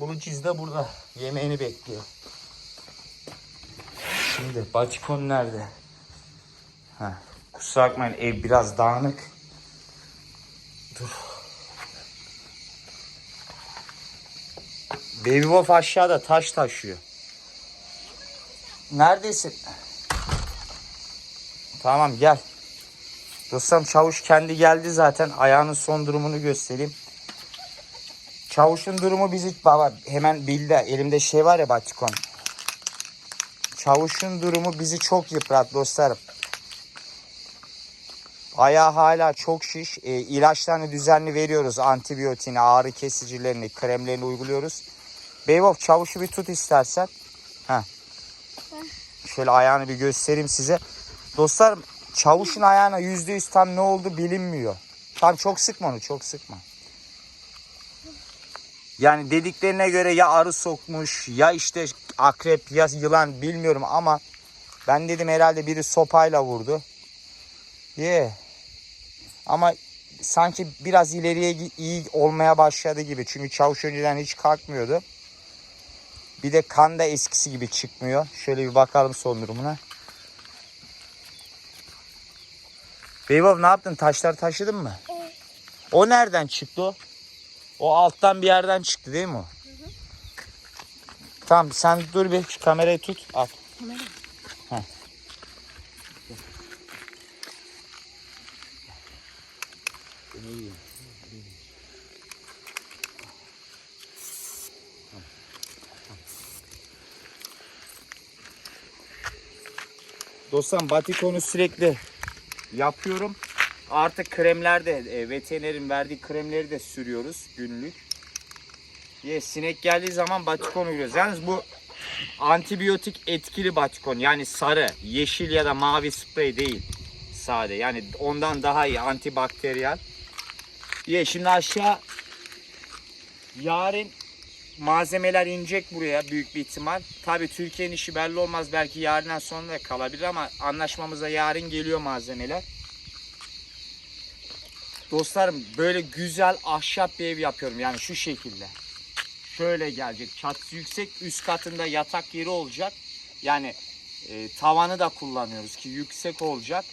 Buluciz de burada. Yemeğini bekliyor. Şimdi batikon nerede? Ha, kusura bakmayın ev biraz dağınık. Dur. Baby Wolf aşağıda taş taşıyor. Neredesin? Tamam gel. Dostum çavuş kendi geldi zaten. Ayağının son durumunu göstereyim. Çavuşun durumu bizi baba hemen bildi. Elimde şey var ya batikon. Çavuşun durumu bizi çok yıprat dostlarım. Ayağı hala çok şiş. E, ilaçlarını düzenli veriyoruz. Antibiyotiğini, ağrı kesicilerini, kremlerini uyguluyoruz. Beybov çavuşu bir tut istersen. Heh. Şöyle ayağını bir göstereyim size. Dostlarım çavuşun ayağına yüzde yüz tam ne oldu bilinmiyor. Tam çok sıkma onu çok sıkma. Yani dediklerine göre ya arı sokmuş ya işte akrep ya yılan bilmiyorum ama ben dedim herhalde biri sopayla vurdu. Ye. Ama sanki biraz ileriye iyi olmaya başladı gibi. Çünkü çavuş önceden hiç kalkmıyordu. Bir de kan da eskisi gibi çıkmıyor. Şöyle bir bakalım son durumuna. Beybab ne yaptın? Taşlar taşıdın mı? O nereden çıktı o? O alttan bir yerden çıktı değil mi o? Tamam sen dur bir şu kamerayı tut. Al. Heh. Dostum batikonu sürekli yapıyorum. Artık kremler de e, veterinerin verdiği kremleri de sürüyoruz günlük. Ye, sinek geldiği zaman batikon uyguluyoruz. Yalnız bu antibiyotik etkili batikon. Yani sarı, yeşil ya da mavi sprey değil. Sade. Yani ondan daha iyi antibakteriyel. Ye, şimdi aşağı yarın malzemeler inecek buraya büyük bir ihtimal. Tabi Türkiye'nin işi belli olmaz. Belki yarından sonra da kalabilir ama anlaşmamıza yarın geliyor malzemeler. Dostlarım böyle güzel ahşap bir ev yapıyorum yani şu şekilde. Şöyle gelecek çatısı yüksek üst katında yatak yeri olacak. Yani e, tavanı da kullanıyoruz ki yüksek olacak.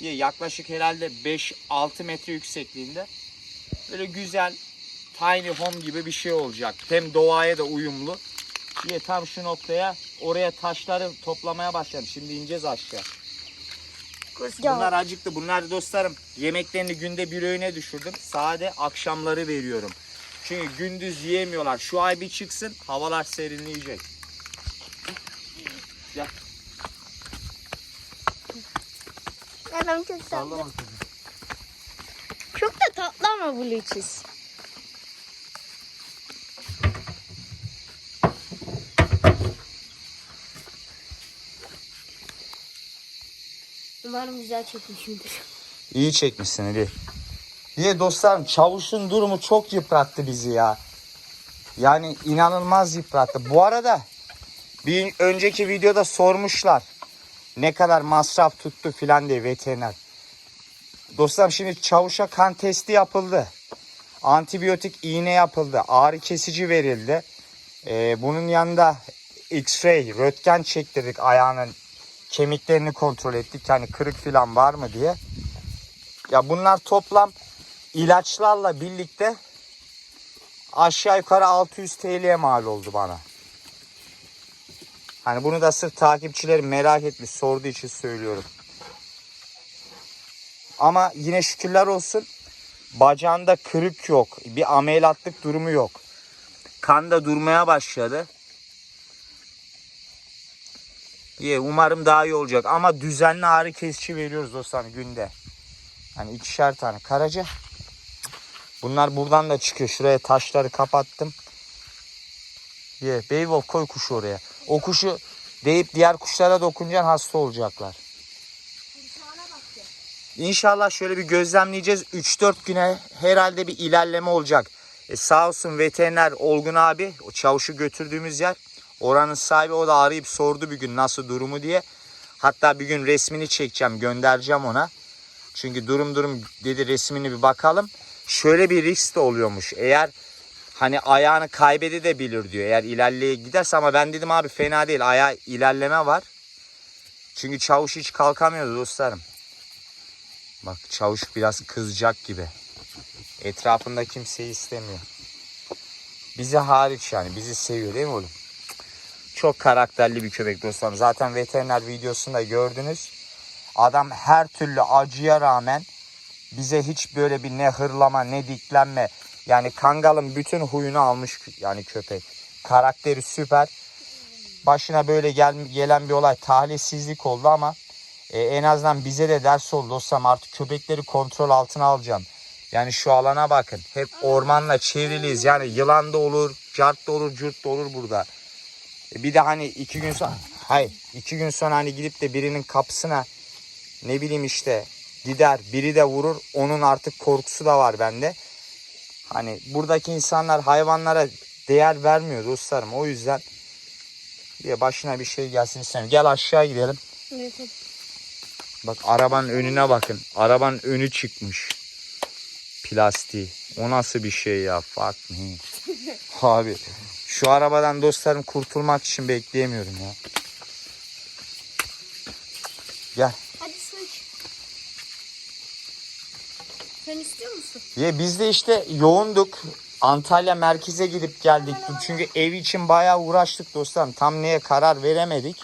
Ya Yaklaşık herhalde 5-6 metre yüksekliğinde. Böyle güzel tiny home gibi bir şey olacak. Hem doğaya da uyumlu. Diye tam şu noktaya oraya taşları toplamaya başladım. Şimdi ineceğiz aşağı. Ya. Bunlar acıktı. Bunlar dostlarım yemeklerini günde bir öğüne düşürdüm. Sade akşamları veriyorum. Çünkü gündüz yiyemiyorlar. Şu ay bir çıksın havalar serinleyecek. Gel. Adam çok tatlı. Sallama kızım. Çok da tatlı ama bu leçiz. Umarım güzel çekmişimdir. İyi çekmişsin Ali. Niye dostlarım çavuşun durumu çok yıprattı bizi ya. Yani inanılmaz yıprattı. Bu arada bir önceki videoda sormuşlar. Ne kadar masraf tuttu filan diye veteriner. Dostlarım şimdi çavuşa kan testi yapıldı. Antibiyotik iğne yapıldı. Ağrı kesici verildi. Ee, bunun yanında X-ray, röntgen çektirdik ayağının kemiklerini kontrol ettik. Yani kırık filan var mı diye. Ya bunlar toplam ilaçlarla birlikte aşağı yukarı 600 TL'ye mal oldu bana. Hani bunu da sırf takipçilerim merak etmiş sorduğu için söylüyorum. Ama yine şükürler olsun bacağında kırık yok. Bir ameliyatlık durumu yok. Kan da durmaya başladı. İyi, umarım daha iyi olacak. Ama düzenli ağrı kesici veriyoruz dostlar günde. Hani ikişer tane. Karaca. Bunlar buradan da çıkıyor. Şuraya taşları kapattım. Ye, Beywolf koy kuşu oraya. O kuşu deyip diğer kuşlara dokunacaksın hasta olacaklar. İnşallah şöyle bir gözlemleyeceğiz. 3-4 güne herhalde bir ilerleme olacak. E sağ olsun veteriner Olgun abi o çavuşu götürdüğümüz yer. Oranın sahibi o da arayıp sordu bir gün nasıl durumu diye. Hatta bir gün resmini çekeceğim göndereceğim ona. Çünkü durum durum dedi resmini bir bakalım. Şöyle bir risk de oluyormuş. Eğer hani ayağını kaybedebilir diyor eğer ilerleye giderse ama ben dedim abi fena değil ayağa ilerleme var. Çünkü çavuş hiç kalkamıyordu dostlarım. Bak çavuş biraz kızacak gibi. Etrafında kimseyi istemiyor. Bizi hariç yani bizi seviyor değil mi oğlum? Çok karakterli bir köpek dostlarım. Zaten veteriner videosunda gördünüz. Adam her türlü acıya rağmen bize hiç böyle bir ne hırlama ne diklenme. Yani kangalın bütün huyunu almış yani köpek. Karakteri süper. Başına böyle gel, gelen bir olay talihsizlik oldu ama e, en azından bize de ders oldu dostlarım. Artık köpekleri kontrol altına alacağım. Yani şu alana bakın. Hep ormanla çevriliyiz. Yani yılan da olur, cart da olur, cürt da olur burada. E, bir de hani iki gün sonra, hayır iki gün sonra hani gidip de birinin kapısına ne bileyim işte gider biri de vurur. Onun artık korkusu da var bende. Hani buradaki insanlar hayvanlara değer vermiyor dostlarım. O yüzden diye başına bir şey gelsin istemiyorum. Gel aşağı gidelim. Evet. Bak arabanın önüne bakın. Arabanın önü çıkmış. Plastiği. O nasıl bir şey ya? Fuck me. Abi şu arabadan dostlarım kurtulmak için bekleyemiyorum ya. Gel. Hadi sıç. Sen istiyor musun? Ya biz de işte yoğunduk. Antalya merkeze gidip geldik. Çünkü ev için bayağı uğraştık dostlarım. Tam neye karar veremedik.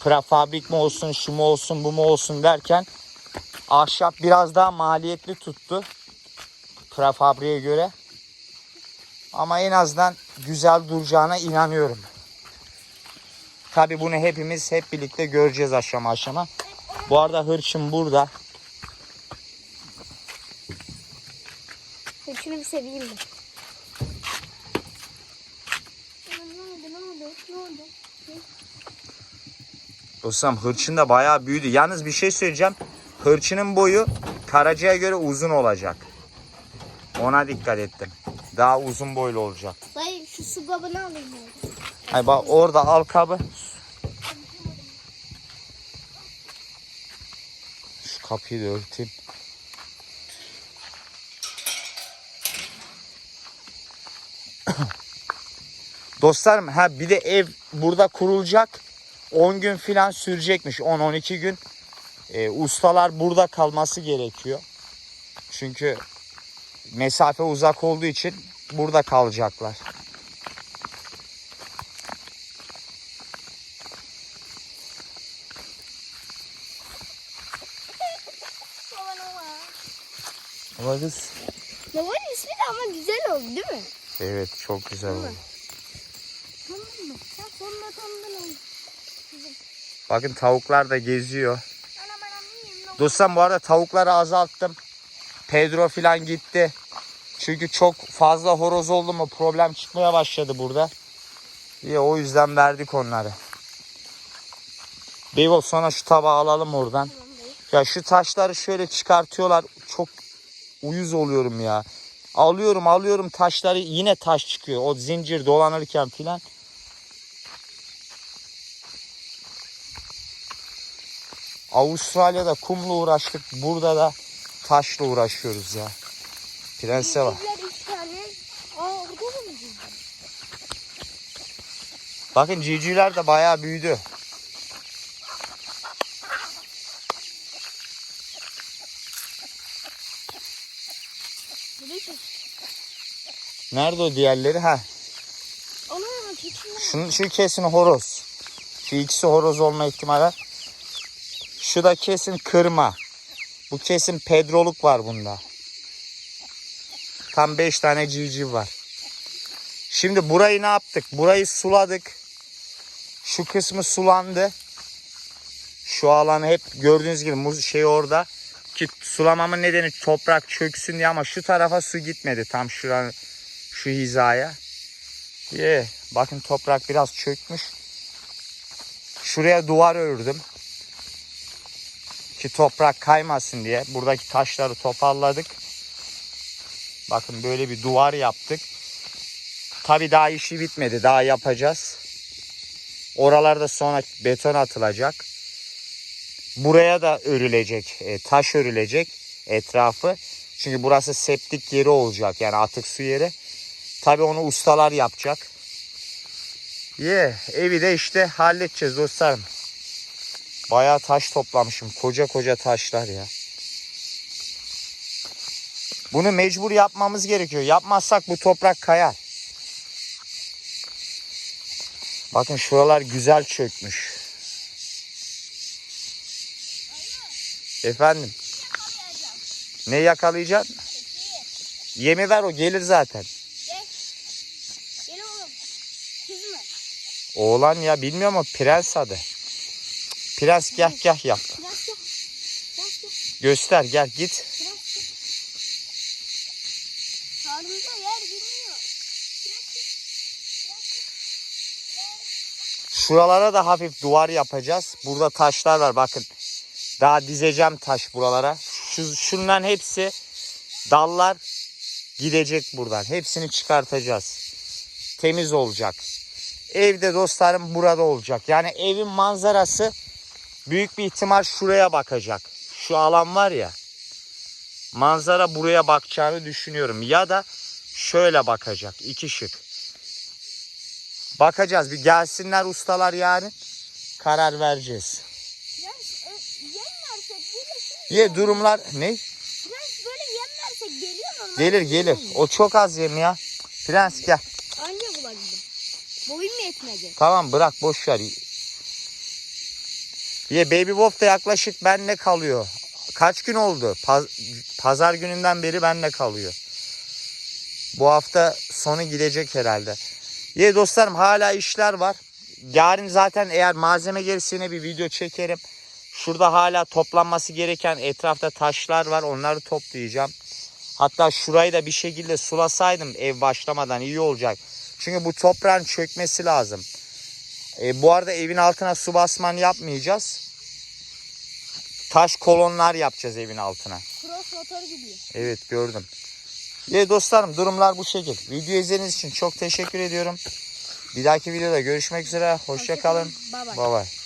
Prefabrik mi olsun, şu mu olsun, bu mu olsun derken ahşap biraz daha maliyetli tuttu. Prefabriğe göre. Ama en azından güzel duracağına inanıyorum. Tabi bunu hepimiz hep birlikte göreceğiz aşama aşama. Bu arada hırçın burada. Saçını bir seveyim mi? Ne oldu, ne oldu, ne oldu? Dostum hırçın da bayağı büyüdü. Yalnız bir şey söyleyeceğim. Hırçının boyu karacaya göre uzun olacak. Ona dikkat ettim. Daha uzun boylu olacak. Dayı şu su kabını alayım ben. Bak orada al kabı. Şu kapıyı da örteyim. Dostlarım ha bir de ev burada kurulacak. 10 gün filan sürecekmiş. 10-12 gün. Ee, ustalar burada kalması gerekiyor. Çünkü mesafe uzak olduğu için burada kalacaklar. Ama kız. Babanın ismi de ama güzel oldu değil mi? Evet çok güzel oldu. Tamam mı? Sen sonuna tanıdın onu. Bakın tavuklar da geziyor. Dostum bu arada tavukları azalttım. Pedro filan gitti. Çünkü çok fazla horoz oldu mu problem çıkmaya başladı burada. İyi o yüzden verdik onları. Beyvo sonra şu tabağı alalım oradan. Ya şu taşları şöyle çıkartıyorlar. Çok uyuz oluyorum ya. Alıyorum alıyorum taşları yine taş çıkıyor. O zincir dolanırken filan. Avustralya'da kumla uğraştık. Burada da taşla uğraşıyoruz ya. Prense civciv? Bakın civcivler de bayağı büyüdü. Nerede o diğerleri? Ha. Şunu, şu kesin horoz. Şu ikisi horoz olma ihtimali var. Şu da kesin kırma. Bu kesin pedroluk var bunda. Tam 5 tane civciv var. Şimdi burayı ne yaptık? Burayı suladık. Şu kısmı sulandı. Şu alanı hep gördüğünüz gibi muz şey orada. Ki sulamamın nedeni toprak çöksün diye ama şu tarafa su gitmedi. Tam şuranın şu hizaya. Ye. Bakın toprak biraz çökmüş. Şuraya duvar ördüm. Ki toprak kaymasın diye. Buradaki taşları toparladık. Bakın böyle bir duvar yaptık. Tabi daha işi bitmedi. Daha yapacağız. Oralarda sonra beton atılacak. Buraya da örülecek. e, taş örülecek etrafı. Çünkü burası septik yeri olacak. Yani atık su yeri. Tabi onu ustalar yapacak. Ye evi de işte halledeceğiz dostlarım. Bayağı taş toplamışım. Koca koca taşlar ya. Bunu mecbur yapmamız gerekiyor. Yapmazsak bu toprak kayar. Bakın şuralar güzel çökmüş. Efendim ne yakalayacaksın? Yemi ver o gelir zaten. Oğlan ya bilmiyorum o prens adı. Prens gah gah yap. Göster gel git. Biraz gel. Karnımda yer girmiyor. Biraz gel. Biraz gel. Şuralara da hafif duvar yapacağız. Burada taşlar var bakın. Daha dizeceğim taş buralara. Şu, şunların hepsi dallar gidecek buradan. Hepsini çıkartacağız. Temiz olacak. Evde dostlarım burada olacak. Yani evin manzarası büyük bir ihtimal şuraya bakacak. Şu alan var ya. Manzara buraya bakacağını düşünüyorum. Ya da şöyle bakacak. iki şık. Bakacağız. Bir gelsinler ustalar yani. Karar vereceğiz. Prens ö- yem versek gelir. Ye durumlar ne? Prens böyle yem versek geliyor normal. Gelir gelir. O çok az yem ya. Prens gel. Anca bulabildim. Boyum yetmedi. Tamam bırak boş ver. Ye Baby Wolf da yaklaşık benle kalıyor. Kaç gün oldu? Paz- pazar gününden beri benle kalıyor. Bu hafta sonu gidecek herhalde. Ye dostlarım hala işler var. Yarın zaten eğer malzeme gelirse yine bir video çekerim. Şurada hala toplanması gereken etrafta taşlar var. Onları toplayacağım. Hatta şurayı da bir şekilde sulasaydım ev başlamadan iyi olacak. Çünkü bu toprağın çökmesi lazım. E, bu arada evin altına su basman yapmayacağız. Taş kolonlar yapacağız evin altına. Cross motor gibi. Evet gördüm. İyi dostlarım durumlar bu şekil. Video izlediğiniz için çok teşekkür ediyorum. Bir dahaki videoda görüşmek üzere. Hoşça kalın. Bye bye. Bye bye.